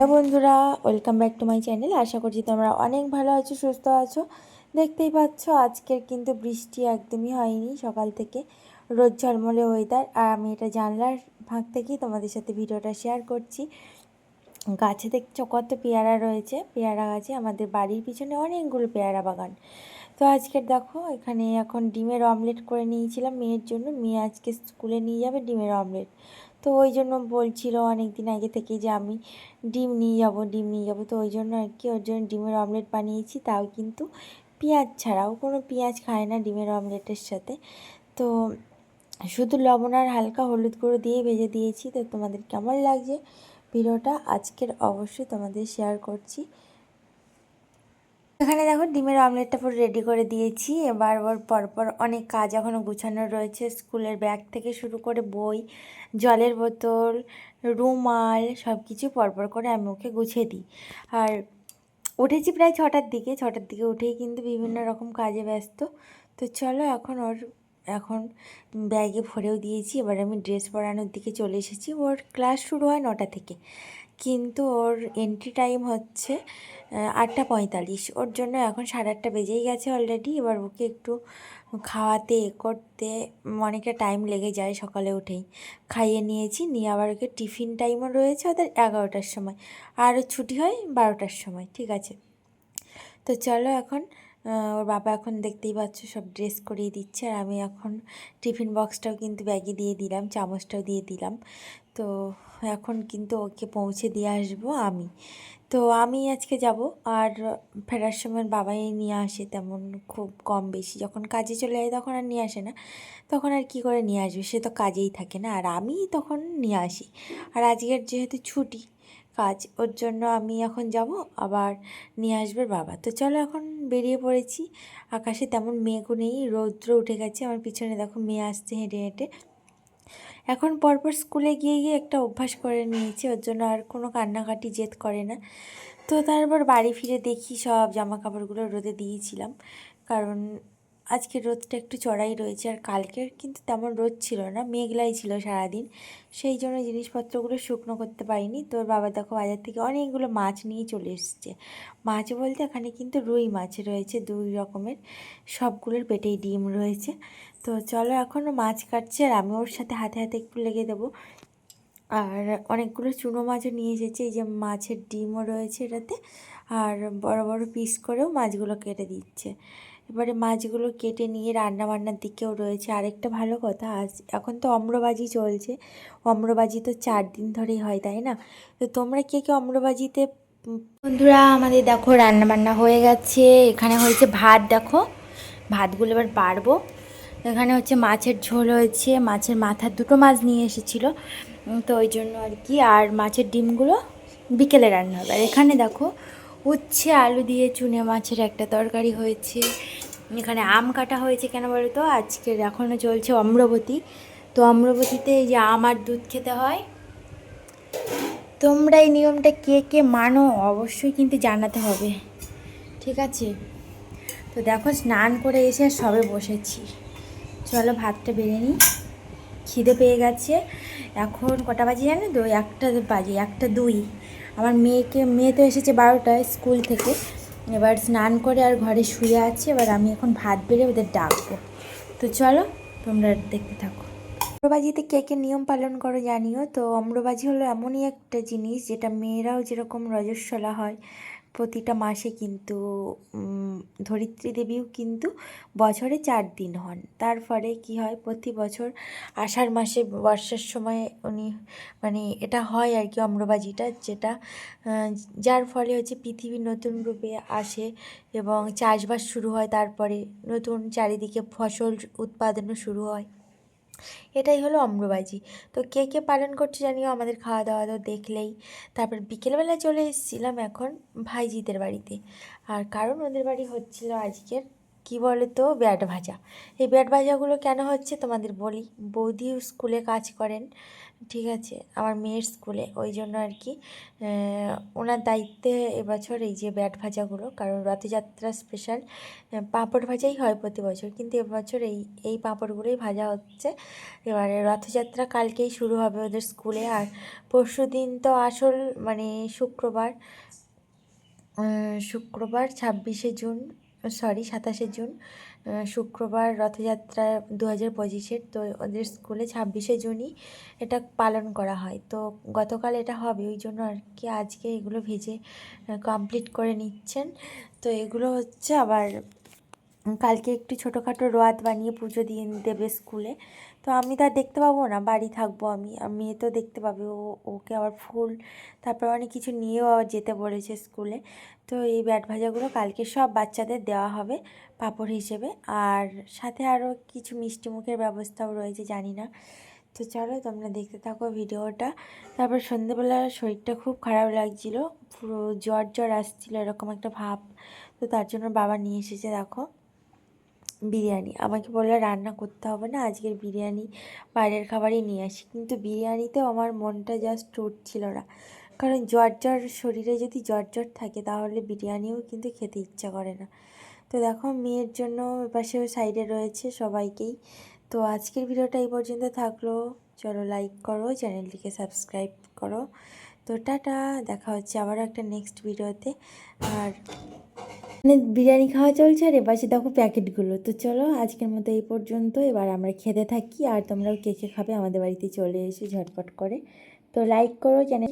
Hello বন্ধুরা welcome back to my channel আশা করছি তোমরা অনেক ভালো আছো, সুস্থ আছো। দেখতেই পাচ্ছ, আজকের কিন্তু বৃষ্টি একদমই হয়নি। সকাল থেকে রোদ ঝলমলে ওয়েদার আর আমি এটা জানলার ভাগ থেকেই তোমাদের সাথে ভিডিওটা শেয়ার করছি। গাছে দেখছ কত পেয়ারা রয়েছে। পেয়ারা গাছে আমাদের বাড়ির পিছনে অনেকগুলো পেয়ারা বাগান। তো আজকের দেখো, এখানে এখন ডিমের অমলেট করে নিয়েছিলাম মেয়ের জন্য। মেয়ে আজকে স্কুলে নিয়ে যাবে ডিমের অমলেট তো ওই জন্য বলছিল অনেক দিন আগে থেকে যে আমি ডিম নিয়ে যাব, ডিম নিয়ে যাব। তো ওই জন্য আর কি, ওর জন্য ডিমের অমলেট বানিয়েছি। তাও কিন্তু পেঁয়াজ ছাড়াও কোনো পেঁয়াজ খায় না ডিমের অমলেটের সাথে। তো শুধু লবণ আর হালকা হলুদ গুঁড়ো দিয়ে ভেজে দিয়েছি। তো তোমাদের কেমন লাগছে ভিডিওটা? আজকের অবশ্যই তোমাদের শেয়ার করছি। এখানে দেখো ডিমের অমলেটটা পুরো রেডি করে দিয়েছি। এবার ওর পরপর অনেক কাজ এখনও গুছানো রয়েছে। স্কুলের ব্যাগ থেকে শুরু করে বই, জলের বোতল, রুমাল সব কিছু পরপর করে আমি ওকে গুছিয়ে দিই। আর উঠেছি প্রায় ছটার দিকে। ছটার দিকে উঠেই কিন্তু বিভিন্ন রকম কাজে ব্যস্ত। তো চলো এখন ওর, এখন ব্যাগে ভরেও দিয়েছি। এবার আমি ড্রেস পরানোর দিকে চলে এসেছি। ওর ক্লাস শুরু হয় নটা থেকে। কিন্তু ওর এন্ট্রি টাইম হচ্ছে আটটা পঁয়তাল্লিশ। ওর জন্য এখন সাড়ে আটটা বেজেই গেছে অলরেডি এবার ওকে একটু খাওয়াতে এ করতে অনেকটা টাইম লেগে যায় সকালে উঠেই। খাইয়ে নিয়েছি, নিয়ে আবার ওকে টিফিন টাইমও রয়েছে ওদের এগারোটার সময়। আর ছুটি হয় বারোটার সময়, ঠিক আছে? তো চলো এখন ওর বাবা এখন দেখতেই পাচ্ছ সব ড্রেস করিয়ে দিচ্ছে। আর আমি এখন টিফিন বক্সটাও কিন্তু ব্যাগে দিয়ে দিলাম, চামচটাও দিয়ে দিলাম। তো এখন কিন্তু ওকে পৌঁছে দিয়ে আসব আমি। তো আমি আজকে যাব আর ফেরার সময় বাবাই নিয়ে আসে তেমন খুব কম বেশি। যখন কাজে চলে যায় তখন আর নিয়ে আসে না। তখন আর কি করে নিয়ে আসবে? সে তো কাজেই থাকে না। আর আমি তখন নিয়ে আসি। আর আজকের যেহেতু ছুটি কাজ, ওর জন্য আমি এখন যাব আবার নিয়ে আসবে বাবা। তো চলো এখন বেরিয়ে পড়েছি। আকাশে তেমন মেঘও নেই, রৌদ্র উঠে গেছে। আমার পিছনে দেখো মেয়ে আসছে হেঁটে হেঁটে। এখন পরপর স্কুলে গিয়ে গিয়ে একটা অভ্যাস করে নিয়েছি। ওর জন্য আর কোনো কান্নাকাটি, জেদ করে না। তো তারপর বাড়ি ফিরে দেখি সব জামা কাপড়গুলো রোদে দিয়েছিলাম। কারণ আজকে রোদটা একটু চড়াই রয়েছে আর কালকের কিন্তু তেমন রোদ ছিল না, মেঘলাই ছিল সারাদিন। সেই জন্য জিনিসপত্রগুলো শুকনো করতে পারিনি। তোর বাবা দেখো বাজার থেকে অনেকগুলো মাছ নিয়ে চলে এসছে। মাছ বলতে এখানে কিন্তু রুই মাছ রয়েছে দুই রকমের, সবগুলোর পেটেই ডিম রয়েছে। তো চলো এখনও মাছ কাটছে আর আমি ওর সাথে হাতে হাতে একটু লেগে দেবো। আর অনেকগুলো চুনো মাছও নিয়ে এসেছে, এই যে মাছের ডিমও রয়েছে এটাতে। আর বড় বড় পিস করেও মাছগুলো কেটে দিচ্ছে। এবারে মাছগুলো কেটে নিয়ে রান্না বান্নার দিকেও রয়েছে। আরেকটা ভালো কথা, আজ এখন তো অম্রবাজি চলছে। অম্রবাজি তো চার দিন ধরেই হয়, তাই না? তো তোমরা কে কে অম্রবাজিতে বন্ধুরা, আমাদের দেখো রান্না বান্না হয়ে গেছে। এখানে হয়েছে ভাত, দেখো। ভাতগুলো এবার বাড়বো। এখানে হচ্ছে মাছের ঝোল হয়েছে। মাছের মাথার দুটো মাছ নিয়ে এসেছিল। তো ওই জন্য আর কি। আর মাছের ডিমগুলো বিকেলে রান্না হবে। আর এখানে দেখো উচ্ছে আলু দিয়ে চুনে মাছের একটা তরকারি হয়েছে। এখানে আম কাটা হয়েছে কেন বলো তো আজকের এখনও চলছে অম্রবতী। তো অম্রবতীতে এই যে আম আর দুধ খেতে হয়। তোমরা এই নিয়মটা কে কে মানো অবশ্যই কিন্তু জানাতে হবে। ঠিক আছে? তো দেখো স্নান করে এসে সবে বসেছি। চলো ভাতটা বেড়ে নিই। খিদে পেয়ে গেছে। এখন কটা বাজে জানো তো? একটা বাজে, একটা দুই। আমার মেয়েকে, মেয়ে তো এসেছে বারোটায় স্কুল থেকে। এবার স্নান করে আর ঘরে শুয়ে আছে। এবার আমি এখন ভাত বেড়ে ওদের ডাকবো। তো চলো, তোমরা দেখতে থাকো। অম্রবাজিতে কে কে নিয়ম পালন করো জানিও। তো অম্রবাজি হলো এমনই একটা জিনিস যেটা মেয়েরাও যেরকম রজস্বলা হয় প্রতিটা মাসে কিন্তু ধরিত্রী দেবীও কিন্তু বছরে চার দিন হন। তার ফলে কী হয়, প্রতি বছর আষাঢ় মাসে বর্ষার সময় উনি মানে এটা হয় আর কি অম্রবাজিটা, যেটা যার ফলে হচ্ছে পৃথিবী নতুন রূপে আসে এবং চাষবাস শুরু হয়, তারপরে নতুন চারিদিকে ফসল উৎপাদনও শুরু হয়। এটাই হলো অম্রবাজি। তো কে কে পালন করছে জানিও আমাদের খাওয়া দাওয়া তো দেখলেই। তারপর বিকেলবেলা চলে এসেছিলাম এখন ভাইজিদের বাড়িতে। আর কারণ ওদের বাড়ি হচ্ছিল আজকের কি বলে তো, ব্যাট ভাজা। এই ব্যাট ভাজাগুলো কেন হচ্ছে তোমাদের বলি? বৌদিও স্কুলে কাজ করেন, ঠিক আছে? আমার মেয়ের স্কুলে, ওই জন্য আর কি ওনার দায়িত্বে এবছর এই যে ব্যাট ভাজাগুলো, কারণ রথযাত্রা স্পেশাল পাঁপড় ভাজাই হয় প্রতি বছর, কিন্তু এবছর এই এই পাঁপড়গুলোই ভাজা হচ্ছে। এবারে রথযাত্রা কালকেই শুরু হবে ওদের স্কুলে, আর পরশু দিন তো আসল মানে শুক্রবার শুক্রবার ছাব্বিশে জুন সরি, সাতাশে জুন শুক্রবার রথযাত্রা দু হাজার পঁচিশের, তো ওদের স্কুলে ছাব্বিশে জুনই এটা পালন করা হয়। তো গতকাল এটা হবে, ওই জন্য আর কি আজকে এগুলো ভেজে কমপ্লিট করে নিচ্ছেন। তো এগুলো হচ্ছে আবার, কালকে একটু ছোটোখাটো রোয়াত বানিয়ে পুজো দিয়ে দেবে স্কুলে। তো আমি তো আর দেখতে পাবো না, বাড়ি থাকব আমি মেয়ে তো দেখতে পাবে, ও, ওকে আবার ফুল, তারপর অনেক কিছু নিয়েও আবার যেতে বলেছে স্কুলে। তো এই ব্যাট ভাজাগুলো কালকে সব বাচ্চাদের দেওয়া হবে পাঁপড় হিসেবে, আর সাথে আরও কিছু মিষ্টি মুখের ব্যবস্থাও রয়েছে, জানি না। তো চলো তোমরা দেখতে থাকো ভিডিওটা। তারপর সন্ধেবেলা শরীরটা খুব খারাপ লাগছিল, পুরো জ্বর জ্বর আসছিল, এরকম একটা ভাব। তো তার জন্য বাবা নিয়ে এসেছে, দেখো। বিরিয়ানি। আমাকে বলল, রান্না করতে হবে না, আজকের বিরিয়ানি বাইরের খাবারই নিয়ে আসি। কিন্তু বিরিয়ানিতেও আমার মনটা জাস্ট উঠছিল না। কারণ জ্বর জ্বর শরীরে যদি জ্বর জ্বর থাকে, তাহলে বিরিয়ানিও কিন্তু খেতে ইচ্ছা করে না। তো দেখো, মেয়ের জন্য পাশেও সাইডে রয়েছে সবাইকেই। তো আজকের ভিডিওটা এই পর্যন্ত থাকল। চলো লাইক করো, চ্যানেলটিকে সাবস্ক্রাইব করো। তো টাটা, দেখা হচ্ছে আবারও একটা নেক্সট ভিডিওতে আর মানে বিরিয়ানি খাওয়া চলছে আর এপাশে দেখো প্যাকেটগুলো। তো চলো আজকের মতো এই পর্যন্ত। এবার আমরা খেতে থাকি আর তোমরাও কে কে খাবে আমাদের বাড়িতে চলে এসে ঝটপট করে। তো লাইক করো চ্যানেল